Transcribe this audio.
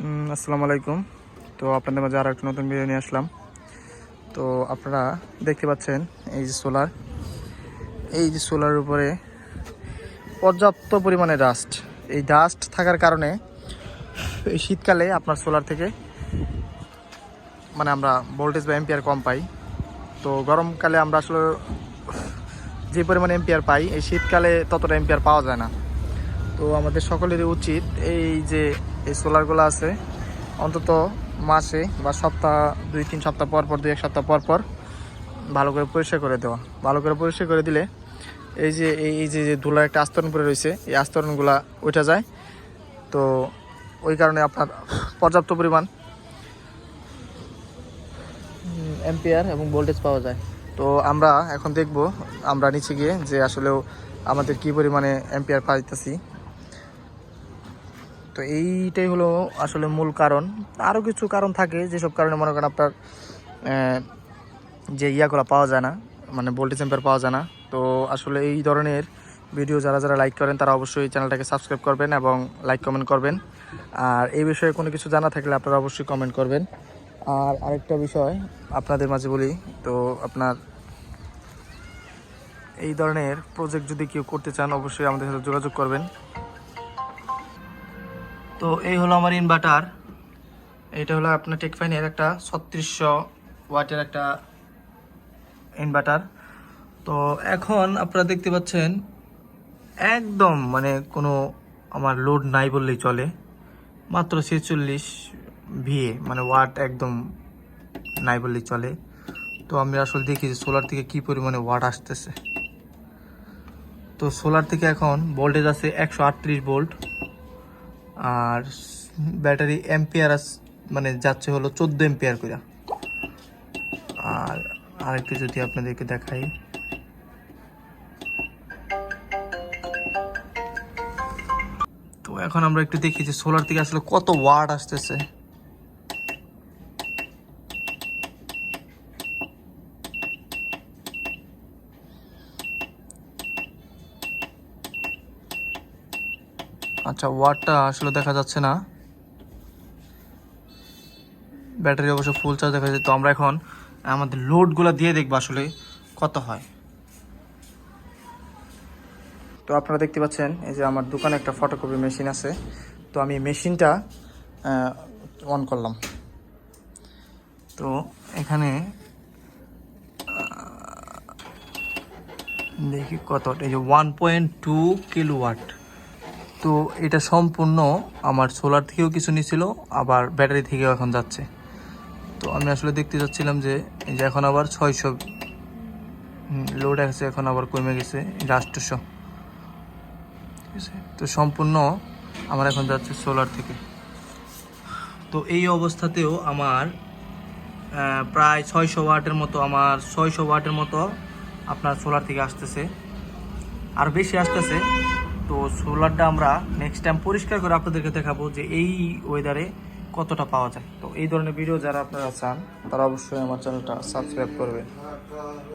আসসালামু আলাইকুম। তো আপনাদের মাঝে আরও একটা নতুন ভিডিও নিয়ে আসলাম। তো আপনারা দেখতে পাচ্ছেন এই যে সোলার এই যে সোলার উপরে পর্যাপ্ত পরিমাণে ডাস্ট এই ডাস্ট থাকার কারণে এই শীতকালে আপনার সোলার থেকে মানে আমরা ভোল্টেজ বা এম্পিয়ার কম পাই। তো গরমকালে আমরা আসলে যে পরিমাণে এম্পিয়ার পাই, এই শীতকালে ততটা এম্পিয়ার পাওয়া যায় না। তো আমাদের সকলেরই উচিত এই যে এই সোলারগুলো আছে, অন্তত মাসে বা সপ্তাহ, দুই, তিন সপ্তাহ পর পর, দুই, এক সপ্তাহ পর পর ভালো করে পরিষ্কার করে দেওয়া। ভালো করে পরিষ্কার করে দিলে এই যে এই যে যে ধুলার একটা আস্তরণ পরে রয়েছে, এই আস্তরণগুলা উঠে যায়। তো ওই কারণে আপনার পর্যাপ্ত পরিমাণ এম্পিয়ার এবং ভোল্টেজ পাওয়া যায়। তো আমরা এখন দেখব, আমরা নিচে গিয়ে যে আসলেও আমাদের কি পরিমাণে এম্পিয়ার পাইতেছি। তো এইটাই হলো আসলে মূল কারণ। আরও কিছু কারণ থাকে যেসব কারণে মনে করেন আপনার যে ইয়াগুলো পাওয়া যায় না মানে ভোল্টেজ এম্পিয়ার পাওয়া যায় না। তো আসলে এই ধরনের ভিডিও যারা যারা লাইক করেন, তারা অবশ্যই চ্যানেলটাকে সাবস্ক্রাইব করবেন এবং লাইক কমেন্ট করবেন। আর এই বিষয়ে কোনো কিছু জানা থাকলে আপনারা অবশ্যই কমেন্ট করবেন। আর আরেকটা বিষয় আপনাদের মাঝে বলি, তো আপনার এই ধরনের প্রজেক্ট যদি কেউ করতে চান, অবশ্যই আমাদের সাথে যোগাযোগ করবেন। তো এই হলো আমার ইনভার্টার এটা হলো আপনার টেকফাইনের একটা ছত্রিশশো ওয়াটের একটা ইনভার্টার তো এখন আপনারা দেখতে পাচ্ছেন, একদম মানে কোনো আমার লোড নাই বললেই চলে। মাত্র ছেচল্লিশ ভিএ মানে ওয়াট একদম নাই বললেই চলে। তো আমি আসলে দেখি যে সোলার থেকে কি পরিমাণে ওয়াট আসতেছে। তো সোলার থেকে এখন ভোল্টেজ আছে একশো আটত্রিশ ভোল্ট আর ব্যাটারি এম্পিয়ার মানে যাচ্ছে হলো চোদ্দ এম্পিয়ার করে আর আরেকটু যদি আপনাদেরকে দেখাই। তো এখন আমরা একটু দেখি যে সোলার থেকে আসলে কত ওয়ার্ড আসতেছে। আচ্ছা ওয়াটটা আসলে দেখা যাচ্ছে না। ব্যাটারি অবশ্য ফুল চার্জ দেখা যাচ্ছে। তো আমরা এখন আমাদের লোডগুলো দিয়ে দেখব আসলে কত হয়। তো আপনারা দেখতে পাচ্ছেন, এই যে আমার দোকানে একটা ফটোকপি মেশিন আছে। তো আমি মেশিনটা অন করলাম। তো এখানে দেখি কত, এই যে one point two kilowatt তো এটা সম্পূর্ণ আমার সোলার থেকেও কিছু নিছিল, আবার ব্যাটারি থেকেও এখন যাচ্ছে। তো আমি আসলে দেখতে যাচ্ছিলাম যে যে এখন আবার ছয়শো লোড আছে, এখন আবার কমে গেছে রাষ্ট্রশো ঠিক আছে? তো সম্পূর্ণ আমার এখন যাচ্ছে সোলার থেকে। তো এই অবস্থাতেও আমার প্রায় ছয়শো ওয়াটের মতো, আমার ছয়শো ওয়াটের মতো আপনার সোলার থেকে আসতেছে। আর বেশি আসতেছে তো সোলারটা আমরা নেক্সট টাইম পরিষ্কার করে আপনাদেরকে দেখাবো যে এই ওয়েদারে কতটা পাওয়া যায়। তো এই ধরনের ভিডিও যারা আপনারা চান, তারা অবশ্যই আমার চ্যানেলটা সাবস্ক্রাইব করবেন।